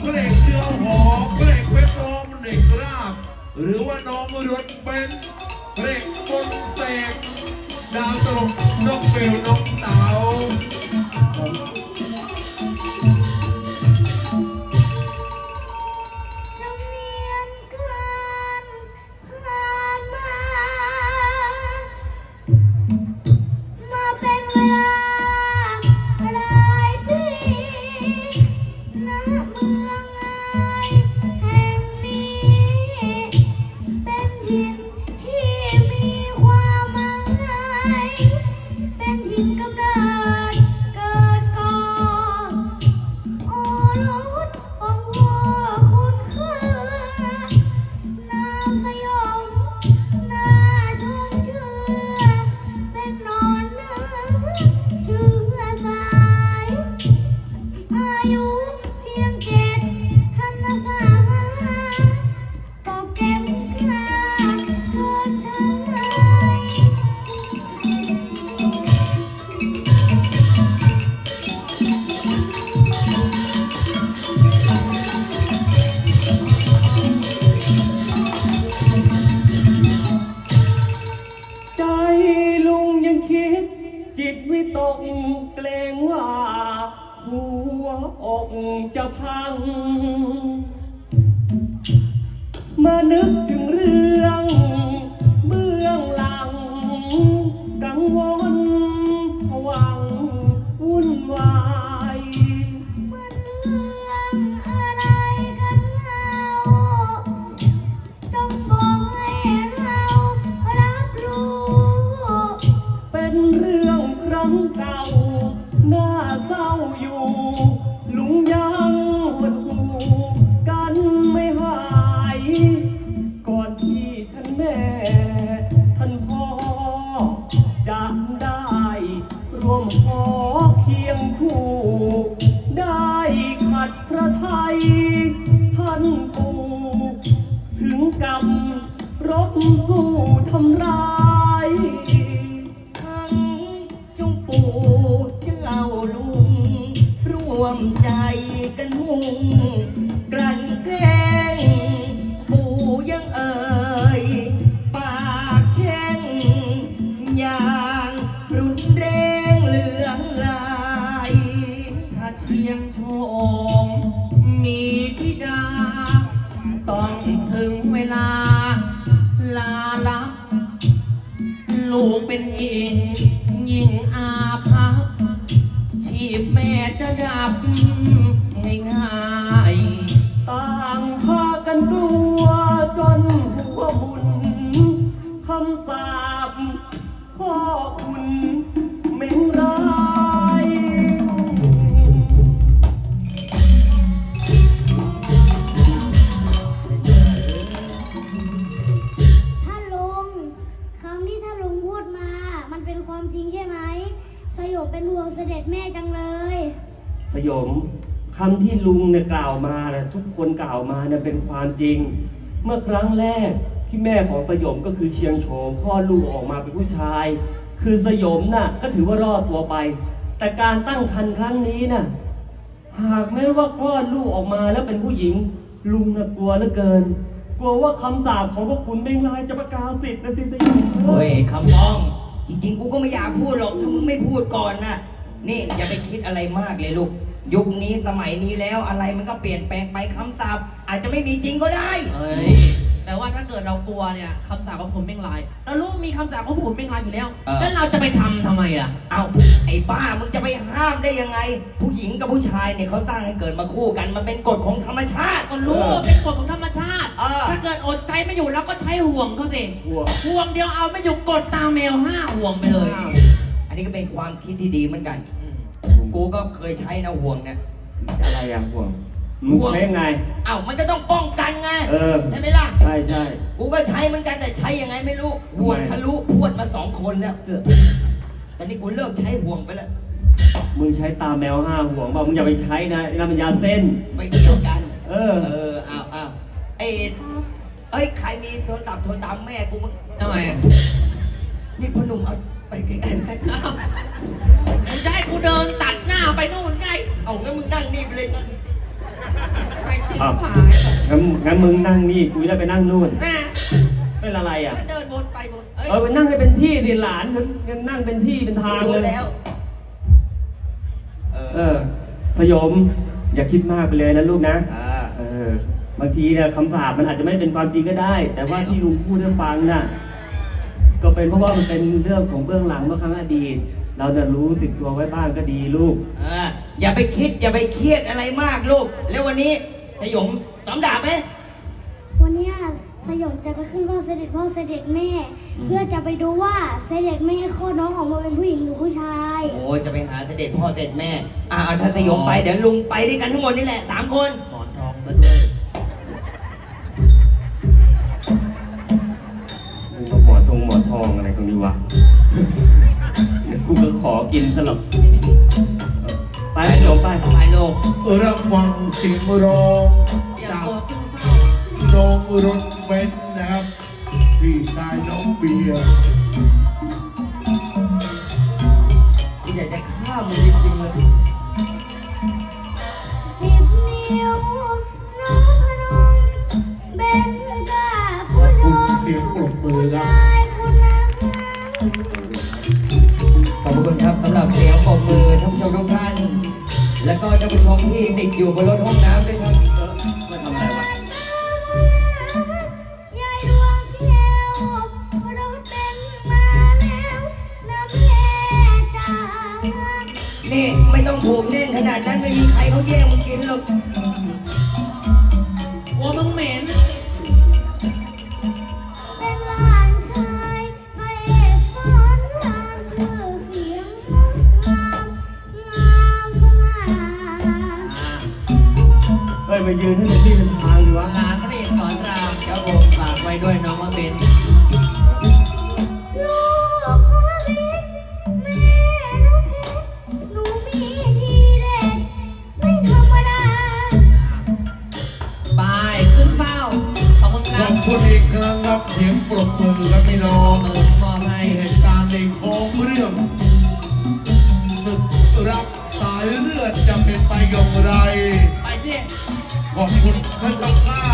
เพลงเดียวหอมเพลงเป็นรองเด็กราบ หรือว่าน้องรถเป็นเพลงบนเสกดาวตลกน้องเบลน้องเต๋าจำเนียนกันผ่านมามาเป็นเวลาหลายปีณเมื ใจลุงยังคิด จิตวิตกเกรงว่า หัวอกจะพัง มานึกถึงเรื่อง เบื้องหลังกังวล ขอเคียงคู่ ได้ขัดพระไทยท่านปู่ถึงกับรบสู้ทำร้าย ทั้งจงปู่เจ้าลุงร่วมใจ องโชมมีธิดา ต้องถึงเวลา ลาลับ ลูกเป็นหญิงยิ่งอาภัพชีพแม่จะดับง่าย ความจริงใช่ไหม สยบเป็นห่วงเสด็จแม่จังเลย สยมคำที่ลุงเนี่ยกล่าวมานะทุกคนกล่าวมาเนี่ยเป็นความจริง เมื่อครั้งแรกที่แม่ของสยมก็คือเชียงโฉมคลอดลูกออกมาเป็นผู้ชาย คือสยมน่ะก็ถือว่ารอดตัวไป แต่การตั้งครรภ์ครั้งนี้น่ะหากแม้ว่าคลอดลูกออกมาแล้วเป็นผู้หญิง ลุงน่ะกลัวเหลือเกิน กลัวว่าคำสาปของพวกคุณเมงลายจะประกาศสิทธิ์นะสิสยมเฮ้ยคำพ้อง จริงๆ กูก็ไม่อยากพูดหรอกถ้ามึงไม่พูดก่อนนะนี่อย่าไปคิดอะไรมากเลยลูก ยุคนี้สมัยนี้แล้วอะไรมันก็เปลี่ยนแปลงไปคำศัพท์อาจจะไม่มีจริงก็ได้ เอ้ยแต่ว่าถ้าเกิดเรากลัวเนี่ยคำสาปของผมเม่งลายเรารู้มีคำสาปของผมเม่งลายอยู่แล้ว เออ แล้วเราจะไปทำทำไมอะ เอาไอ้บ้ามึงจะไปห้ามได้ยังไง ผู้หญิงกับผู้ชายเนี่ยเขาสร้างให้เกิดมาคู่กัน มันเป็นกฎของธรรมชาติ ก็รู้ว่าเป็นกฎของธรรมชาติ เออถ้าเกิดอดใจไม่อยู่เราก็ใช้ห่วงเขาสิกลัวห่วงเดียวเอาไม่อยู่กดตามแมวห้าห่วงไปเลยอันนี้ก็เป็นความคิดที่ดีเหมือนกัน อืม กูก็เคยใช้นะห่วงเนี่ย อะไรอะห่วงมึงใช้ยังไงเอ้ามันก็ต้องป้องกันไง เออ ใช่ไหมล่ะ ใช่ใช่ กูก็ใช้เหมือนกันแต่ใช้ยังไงไม่รู้ทำไม ห่วงทะลุพรวดมาสองคนแล้วเจอตอนนี้กูเลิกใช้ห่วงไปแล้วมึงใช้ตาแมวห้าห่วงบอกมึงอย่าไปใช้นะน้ำมันยาเส้นไม่เกี่ยวกัน เออ เอออ้าวอ้าว เอ้ยเอ้ยใครมีโทรศัพท์โทรตามแม่กูมั้งทำไมอะนี่พ่อหนุ่มเอาไปไกลๆไหมอ้าวมึงจะให้กูเดินตัดหน้าไปนู่นไงเอางั้นมึงนั่งนี่ไปเลยใช่อ้าวหายงั้นงั้นมึงนั่งนี่กูจะได้ไปนั่งนู่นน่ะเป็นอะไรอะ มันเดินวนไปวนเอ้ยเออไปนั่งให้เป็นที่ดิหลานฉันงั้นนั่งเป็นที่เป็นทางเลรู้ย แล้ว เอเอออสยม อย่าคิดมากไปเลยนะลูกนะ อ่าเออ บางทีเนี่ยคำสาปมันอาจจะไม่เป็นความจริงก็ได้ แต่ว่าที่ลุงพูดให้ฟังน่ะก็เป็นเพราะว่ามันเป็นเรื่องของเบื้องหลังเมื่อครั้งอดีต เราจะรู้ติดตัวไว้บ้างก็ดีลูก เอออย่าไปคิดอย่าไปเครียดอะไรมากลูก แล้ววันนี้สยมสอมดาบไหมวันเนี้ยสยองจะไปขึ้นเฝ้าเสด็จพ่อเสด็จแม่ เพื่อจะไปดูว่าเสด็จแม่คลอดน้องออกมาเป็นผู้หญิงหรือผู้ชายโอ้จะไปหาเสด็จพ่อเสด็จแม่อ่าเอาถ้าสยมไปเดี๋ยวลุงไปด้วยกันทั้งหมดนี่แหละสามคน ทองอะไรตรงนี้วะเดี๋ยวกูก็ขอกินสลับไปสยมไปไปโลกรับฟังเสียงร้องเตรียมจากตัวขึ้นเฝ้าน้องรถเบนซ์นะครับพี่ชายน้องเบียร์กูอยากจะฆ่ามึงจริงๆเลยสิบนิ้วน้องพนมเบนกาผู้ชคุณมเสียงปรบมือครับ แล้วก็ท่านผู้ชมที่ติดอยู่บนรถห้องน้ำด้วยครับเออไม่ทำอะไรวะยายดวงแก้วรถเบนมาแล้วนะแม่จ๋านี่ไม่ต้องผูกแน่นขนาดนั้นไม่มีใครเขาแย่งมึงกินหรอก เฮ้ยมายืนให้เป็นที่เป็นทางดีวะลานพระเอกสอนรามครับผมฝากไว้ด้วยน้องมาเป็นลูกพระฤทธิ์แม่น้องเพชรหนูมีทีเด็ดไม่ธรรมดา ไปขึ้นเฝ้า ขอบคุณคขรัอบบคุณอีกครั้งครับเสียงปรบมือครับพี่น้องมือมอบให้เหตุการณ์ในของเรื่องศึกรักสายเลือดจะเป็นไปอย่างไร ไปสิ ขอบคุณท่านเจ้าข้า